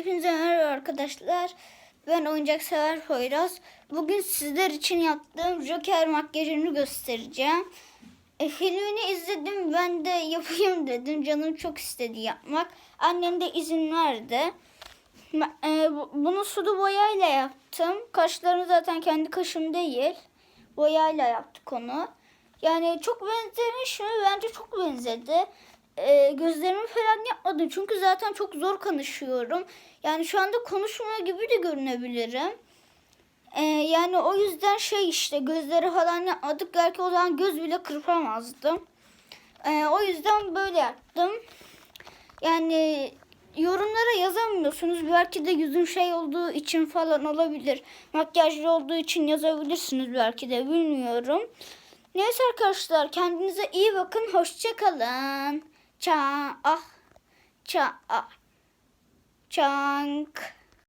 Hepinize merhaba arkadaşlar. Ben oyuncak sever Poyraz. Bugün sizler için yaptığım Joker makyajını göstereceğim. E, filmini izledim ben de yapayım dedim. Canım çok istedi yapmak. Annem de izin verdi. E, bu- bunu sulu boyayla yaptım. Kaşlarını zaten kendi kaşım değil. Boyayla yaptık onu. Yani çok benzemiş mi? Bence çok benzedi. Ee, gözlerimi falan yapmadım. Çünkü zaten çok zor konuşuyorum. Yani şu anda konuşmuyor gibi de görünebilirim. Ee, yani o yüzden şey işte gözleri falan yapmadık. Belki o zaman göz bile kırpamazdım. Ee, o yüzden böyle yaptım. Yani yorumlara yazamıyorsunuz. Belki de yüzüm şey olduğu için falan olabilir. Makyajlı olduğu için yazabilirsiniz belki de bilmiyorum. Neyse arkadaşlar kendinize iyi bakın. Hoşçakalın. Ça ah ça ah. Çank.